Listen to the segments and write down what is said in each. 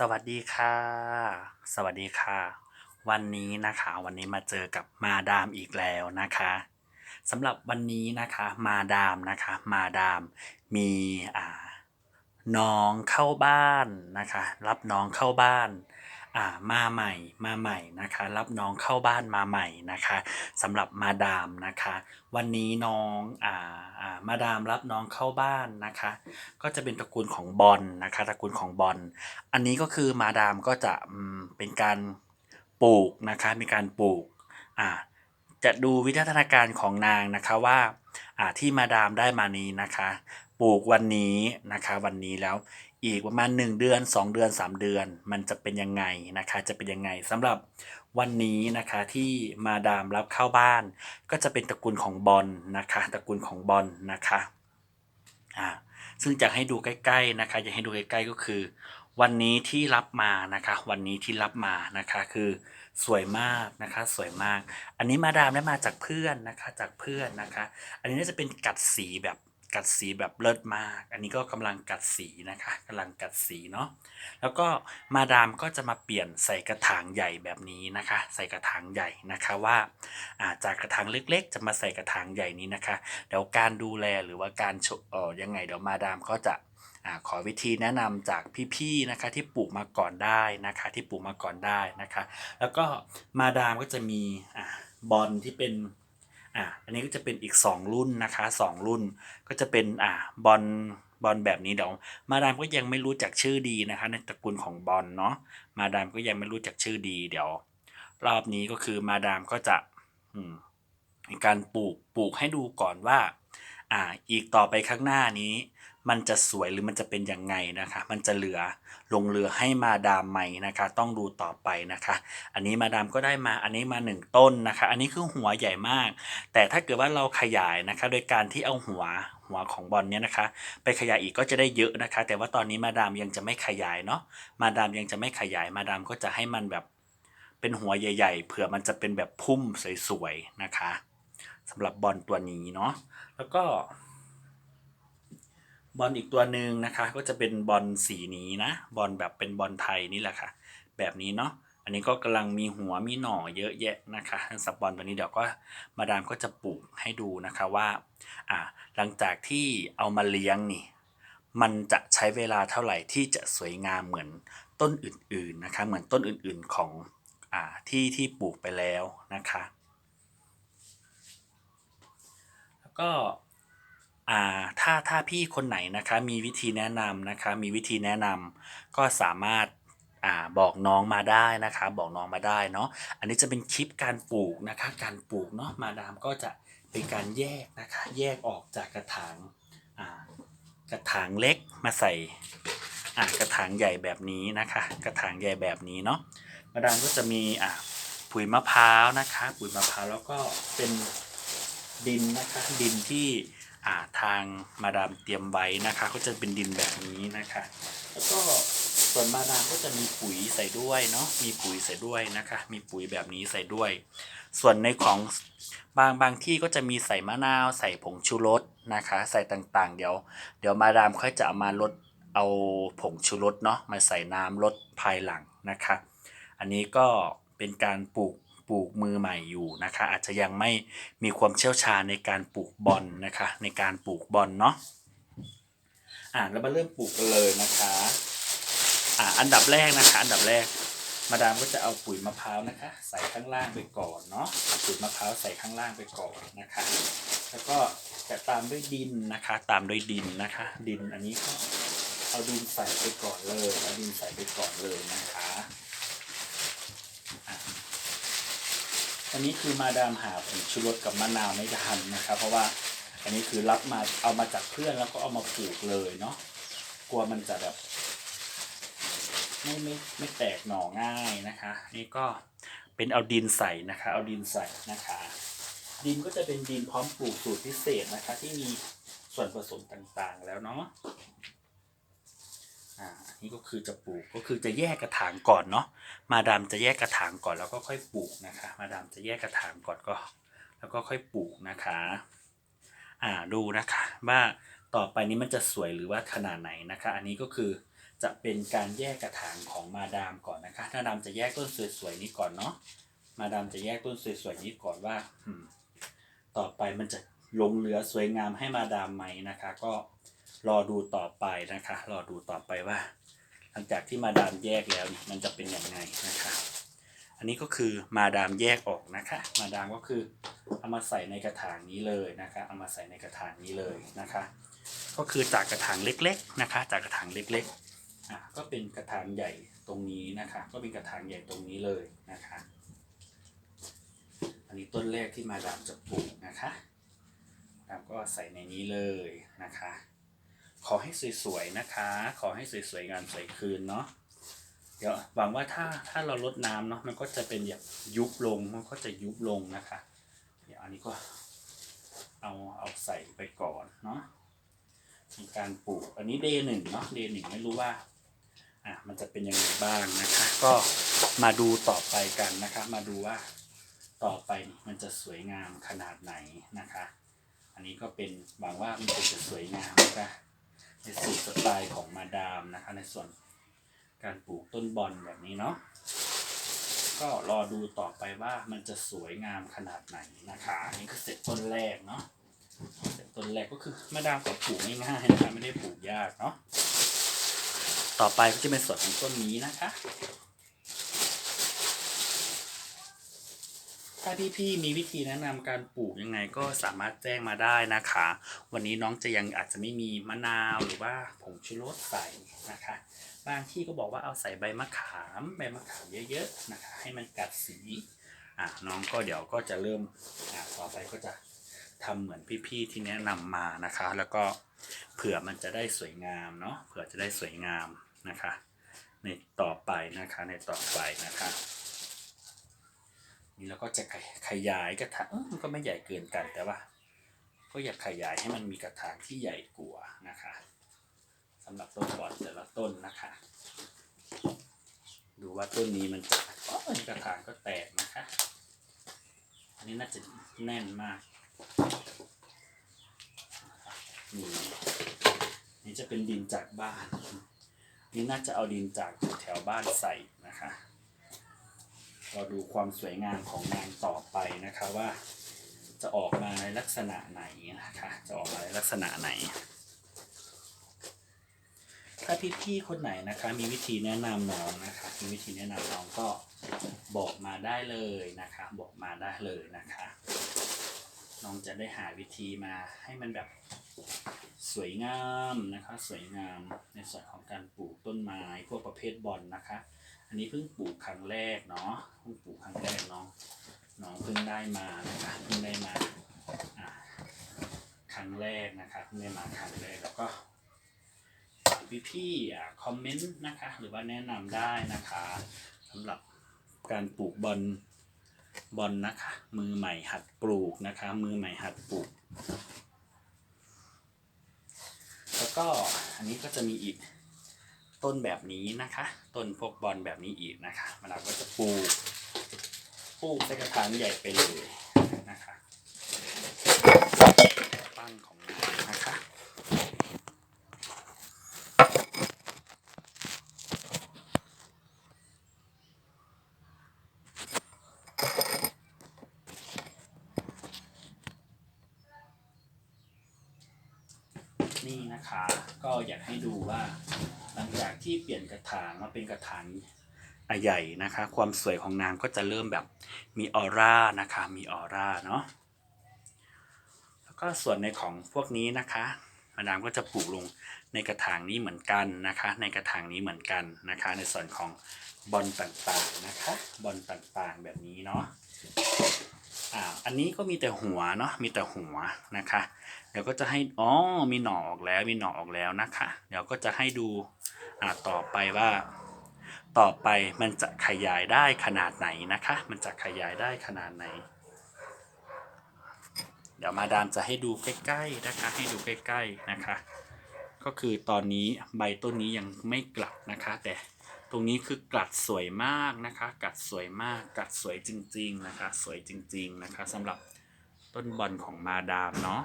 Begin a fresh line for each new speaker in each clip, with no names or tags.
สวัสดีค่ะ สวัสดีค่ะ วันนี้นะคะวันนี้มาเจอกับมาดามอีกแล้วนะคะสำหรับวันนี้นะคะมาดามนะคะมาดามมีอ่าน้องเข้าบ้านนะคะ รับน้องเข้าบ้าน อ่ามาใหม่มาใหม่นะคะ รับน้องเข้าบ้านมาใหม่นะคะสำหรับมาดามนะคะ วันนี้น้องอ่าอ่ามาดามรับน้องเข้าบ้านนะคะ ก็จะเป็นตระกูลของบอลนะคะตระกูลของบอลอันนี้ก็คือมาดามก็จะเป็นการปลูกนะคะมีการปลูกอ่าจะดูวิวัฒนาการของนางนะคะว่าอ่าที่มาดามได้มานี้นะคะ ปลูกวันนี้นะคะ วันนี้แล้ว อีกประมาณ 1 เดือน 2 เดือน 3 เดือน มันจะเป็นยังไงนะคะจะเป็นยังไงสำหรับวันนี้นะคะที่มาดามรับเข้าบ้าน ก็จะเป็นตระกูลของบอลนะคะตระกูลของบอลนะคะอ่าซึ่งจะให้ดูใกล้ๆนะคะจะให้ดูใกล้ๆก็คือ วันนี้ที่รับมานะคะ วันนี้ที่รับมานะคะคือสวยมากนะคะสวยมาก อันนี้มาดามได้มาจากเพื่อนนะคะจากเพื่อนนะคะ อันนี้น่าจะเป็นกัดสีแบบ กัดสีแบบเลิศมาก อันนี้ก็กำลังกัดสีนะคะกำลังกัดสีเนาะแล้วก็มาดามก็จะมาเปลี่ยนใส่กระถางใหญ่แบบนี้นะคะ ใส่กระถางใหญ่นะคะว่าาจากกระถางเล็ก ๆ จะมาใส่กระถางใหญ่นี้นะคะเดี๋ยวการดูแลหรือว่าการเออยังไงเดี๋ยวมาดามก็จะอขอวิธีแนะนำจากพี่ๆนะคะที่ปลูกมาก่อนได้นะคะ ที่ปลูกมาก่อนได้นะคะ แล้วก็มาดามก็จะมีอบอลที่เป็น อ่าอันนี้ก็จะเป็นอีก 2 รุ่นนะคะ 2 รุ่นก็จะเป็นอ่าบอลบอลแบบนี้เดี๋ยวมาดามก็ยังไม่รู้จักชื่อดีนะคะ ในตระกูลของบอลเนาะมาดามก็ยังไม่รู้จักชื่อดีเดี๋ยว รอบนี้ก็คือมาดามก็จะอืมการปลูกปลูกให้ดูก่อนว่า อ่าอีกต่อไปข้างหน้านี้ มันจะสวยหรือมันจะเป็นยังไงนะคะ มันจะเหลือลงเรือให้มาดามใหม่นะคะ ต้องดูต่อไปนะคะ อันนี้มาดามก็ได้มาอันนี้มาหนึ่งต้นนะคะ อันนี้คือหัวใหญ่มาก แต่ถ้าเกิดว่าเราขยายนะคะ โดยการที่เอาหัวหัวของบอลเนี้ยนะคะ ไปขยายอีกก็จะได้เยอะนะคะ แต่ว่าตอนนี้มาดามยังจะไม่ขยายเนาะมาดามยังจะไม่ขยายมาดามก็จะให้มันแบบเป็นหัวใหญ่ ๆ เผื่อมันจะเป็นแบบพุ่มสวยๆนะคะ สำหรับบอลตัวนี้เนาะแล้วก็ บอลอีกตัวหนึ่งนะคะ ก็จะเป็นบอลสีนี้นะ บอลแบบเป็นบอลไทยนี่แหละค่ะ แบบนี้เนาะอันนี้ก็กำลังมีหัวมีหน่อเยอะแยะนะคะสำหรับบอลตัวนี้เดี๋ยวก็มาดามก็จะปลูกให้ดูนะคะว่าอ่า หลังจากที่เอามาเลี้ยงนี่ มันจะใช้เวลาเท่าไหร่ที่จะสวยงามเหมือนต้นอื่นๆนะคะ เหมือนต้นอื่นๆของอ่าที่ที่ปลูกไปแล้วนะคะ แล้ว ก็อ่าถ้าถ้าพี่คนไหนนะคะมีวิธีแนะนำนะคะ มีวิธีแนะนำก็สามารถอ่าบอกน้องมาได้นะคะ บอกน้องมาได้เนาะอันนี้จะเป็นคลิปการปลูกนะคะ การปลูกเนาะมาดามก็จะเป็นการแยกนะคะ แยกออกจากกระถางอ่ากระถางเล็กมาใส่อ่ากระถางใหญ่แบบนี้นะคะ กระถางใหญ่แบบนี้เนาะมาดามก็จะมีอ่าปุ๋ยมะพร้าวนะคะ ปุ๋ยมะพร้าวแล้วก็เป็น ดินนะคะดินที่อาทางมาดามเตรียมไว้นะคะ ก็จะเป็นดินแบบนี้นะคะ แล้วก็ส่วนมาดามก็จะมีปุ๋ยใส่ด้วยเนาะมีปุ๋ยใส่ด้วยนะคะ มีปุ๋ยแบบนี้ใส่ด้วย ส่วนในของบางบางที่ก็จะมีใส่มะนาวใส่ผงชูรสนะคะ ใส่ต่างๆ เดี๋ยว เดี๋ยวมาดามค่อยจะเอามาลดเอาผงชูรสเนาะมาใส่น้ำลดภายหลังนะคะ อันนี้ก็เป็นการปลูก ปลูกมือใหม่อยู่นะคะ อาจจะยังไม่มีความเชี่ยวชาญในการปลูกบอลนะคะ ในการปลูกบอลเนาะอ่าแล้วมาเริ่มปลูกกันเลยนะคะอ่าอันดับแรกนะคะ อันดับแรกมาดามก็จะเอาปุ๋ยมะพร้าวนะคะ ใส่ข้างล่างไปก่อนเนาะปุ๋ยมะพร้าวใส่ข้างล่างไปก่อนนะคะ แล้วก็จะตามด้วยดินนะคะ ตามด้วยดินนะคะ ดินอันนี้ก็เอาดินใส่ไปก่อนเลยเอาดินใส่ไปก่อนเลยนะคะอะ อันนี้คือมาดามหาผงชูรสกับมะนาวไม่ทันนะคะเพราะว่าอันนี้คือรับมาเอามาจากเพื่อนแล้วก็เอามาปลูกเลยเนาะกลัวมันจะแบบไม่ไม่ไม่แตกหน่อง่ายนะคะ นี่ก็เป็นเอาดินใส่นะคะ เอาดินใส่นะคะ ดินก็จะเป็นดินพร้อมปลูกสูตรพิเศษนะคะ ที่มีส่วนผสมต่างๆแล้วเนาะ อ่านี่ก็คือจะปลูกก็คือจะแยกกระถางก่อนเนาะมาดามจะแยกกระถางก่อนแล้วก็ค่อยปลูกนะคะ มาดามจะแยกกระถางก่อนก็ แล้วก็ค่อยปลูกนะคะ อ่าดูนะคะ ว่าต่อไปนี้มันจะสวยหรือว่าขนาดไหนนะคะ อันนี้ก็คือจะเป็นการแยกกระถางของมาดามก่อนนะคะมาดามจะแยกต้นสวยๆนี้ก่อนเนาะมาดามจะแยกต้นสวยๆนี้ก่อนว่าต่อไปมันจะลงเหลือสวยงามให้มาดามไหมนะคะ ก็ รอดูต่อไปนะคะ รอดูต่อไปว่า หลังจากที่มาดามแยกแล้วนี่มันจะเป็นยังไงนะคะ อันนี้ก็คือมาดามแยกออกนะคะ มาดามก็คือเอามาใส่ในกระถางนี้เลยนะคะ เอามาใส่ในกระถางนี้เลยนะคะ ก็คือจากกระถางเล็กๆนะคะ จากกระถางเล็กๆอะก็เป็นกระถางใหญ่ตรงนี้นะคะ ก็เป็นกระถางใหญ่ตรงนี้เลยนะคะ อันนี้ต้นแรกที่มาดามจะปลูกนะคะดามก็ใส่ในนี้เลยนะคะ ขอให้สวยๆนะคะ ขอให้สวยๆงานสวยคืนเนาะเดี๋ยวหวังว่าถ้าถ้าเราลดน้ำเนาะมันก็จะเป็นแบบยุบลงมันก็จะยุบลงนะคะ เดี๋ยวอันนี้ก็เอาเอาใส่ไปก่อนเนาะมีการปลูกอันนี้เดย์หนึ่งเนาะเดย์หนึ่งไม่รู้ว่าอะมันจะเป็นยังไงบ้างนะคะ ก็มาดูต่อไปกันนะคะ มาดูว่าต่อไปมันจะสวยงามขนาดไหนนะคะ อันนี้ก็เป็นหวังว่ามันจะสวยงามนะคะ ในสูตรสไตล์ของมาดามนะคะ ในส่วนการปลูกต้นบอลแบบนี้เนาะก็รอดูต่อไปว่ามันจะสวยงามขนาดไหนนะคะอันนี่คือเสร็จต้นแรกเนาะเสร็จต้นแรกก็คือมาดามก็ปลูกง่ายๆนะคะไม่ได้ปลูกยากเนาะต่อไปก็จะเป็นส่วนของต้นนี้นะคะ ถ้าพี่ๆมีวิธีแนะนำการปลูกยังไงก็สามารถแจ้งมาได้นะคะ วันนี้น้องจะยังอาจจะไม่มีมะนาวหรือว่าผงชูรสใส่นะคะ บางที่ก็บอกว่าเอาใส่ใบมะขามใบมะขามเยอะๆนะคะ ให้มันกัดสีอะน้องก็เดี๋ยวก็จะเริ่มอะต่อไปก็จะทำเหมือนพี่ๆที่แนะนำมานะคะ แล้วก็เผื่อมันจะได้สวยงามเนาะเผื่อจะได้สวยงามนะคะ ในต่อไปนะคะในต่อไปนะคะ นี่เราก็จะขยขยายกระถางมันก็ไม่ใหญ่เกินกันแต่ว่า ก็อยากขยายให้มันมีกระถางที่ใหญ่กว่านะคะสำหรับต้นบอนแต่ละต้นนะคะ ดูว่าต้นนี้มันจะโอ้กระถางก็แตกนะคะ อันนี้น่าจะแน่นมากนี่นี่จะเป็นดินจากบ้าน นี่น่าจะเอาดินจากแถวบ้านใส่นะคะ เราดูความสวยงามของงานต่อไปนะคะว่าจะออกมาในลักษณะไหนนะคะจะออกมาในลักษณะไหน ถ้าพี่ๆคนไหนนะคะ มีวิธีแนะนำน้องนะคะมีวิธีแนะนำน้องก็บอกมาได้เลยนะคะ บอกมาได้เลยนะคะ น้องจะได้หาวิธีมาให้มันแบบสวยงามนะคะ สวยงามในส่วนของการปลูกต้นไม้พวกประเภทบอลนะคะ อันนี้เพิ่งปลูกครั้งแรกเนาะเพิ่งปลูกครั้งแรกน้องน้องเพิ่งได้มานะคะเพิ่งได้มาครั้งแรกนะคะเพิ่งได้มาครั้งแรกแล้วก็พี่พี่อ่าคอมเมนต์นะคะ หรือว่าแนะนำได้นะคะสำหรับการปลูกบอลบอลนะคะ มือใหม่หัดปลูกนะคะ มือใหม่หัดปลูก แล้วก็อันนี้ก็จะมีอีก ต้นแบบนี้นะคะ ต้นพวกบอลแบบนี้อีกนะคะมันเราก็จะปลูกปลูกในกระถางใหญ่ไปเลยนะคะตั้งของมันนะคะนี่นะคะ ก็อยากให้ดูว่า หลังจากที่เปลี่ยนกระถางมาเป็นกระถางใหญ่นะคะ ความสวยของนางก็จะเริ่มแบบมีออร่านะคะมีออร่าเนาะแล้วก็ส่วนในของพวกนี้นะคะมาดามก็จะปลูกลงในกระถางนี้เหมือนกันนะคะ ในกระถางนี้เหมือนกันนะคะ ในส่วนของบอลต่างๆนะคะบอลต่างๆแบบนี้เนาะอ่าอันนี้ก็มีแต่หัวเนาะมีแต่หัวนะคะ ดี๋ยวก็จะให้อ๋อมีหน่อออกแล้วมีหน่อออกแล้วนะคะ เดี๋ยวก็จะให้ดูอ่าต่อไปว่า ต่อไปมันจะขยายได้ขนาดไหนนะคะ มันจะขยายได้ขนาดไหน เดี๋ยวมาดามจะให้ดูใกล้ๆนะคะ ให้ดูใกล้ๆนะคะ ก็คือตอนนี้ใบต้นนี้ยังไม่กลัดนะคะ แต่ตรงนี้คือกลัดสวยมากนะคะกลัดสวยมากกลัดสวยจริง ๆนะคะ สวยจริง ๆนะคะสำหรับต้นบอลของมาดามเนาะ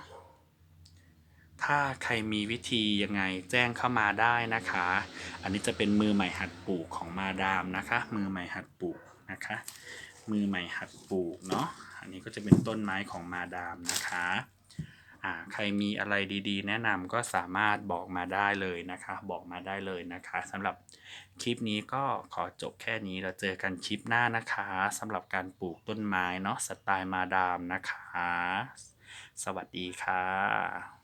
ถ้าใครมีวิธียังไงแจ้งเข้ามาได้นะคะ อันนี้จะเป็นมือใหม่หัดปลูกของมาดามนะคะ มือใหม่หัดปลูกนะคะ มือใหม่หัดปลูกเนาะ อันนี้ก็จะเป็นต้นไม้ของมาดามนะคะอ่าใครมีอะไรดีๆ แนะนำก็สามารถบอกมาได้เลยนะคะ บอกมาได้เลยนะคะสำหรับคลิปนี้ก็ขอจบแค่นี้เราเจอกันคลิปหน้านะคะสำหรับการปลูกต้นไม้เนาะสไตล์มาดามนะคะ สวัสดีค่ะ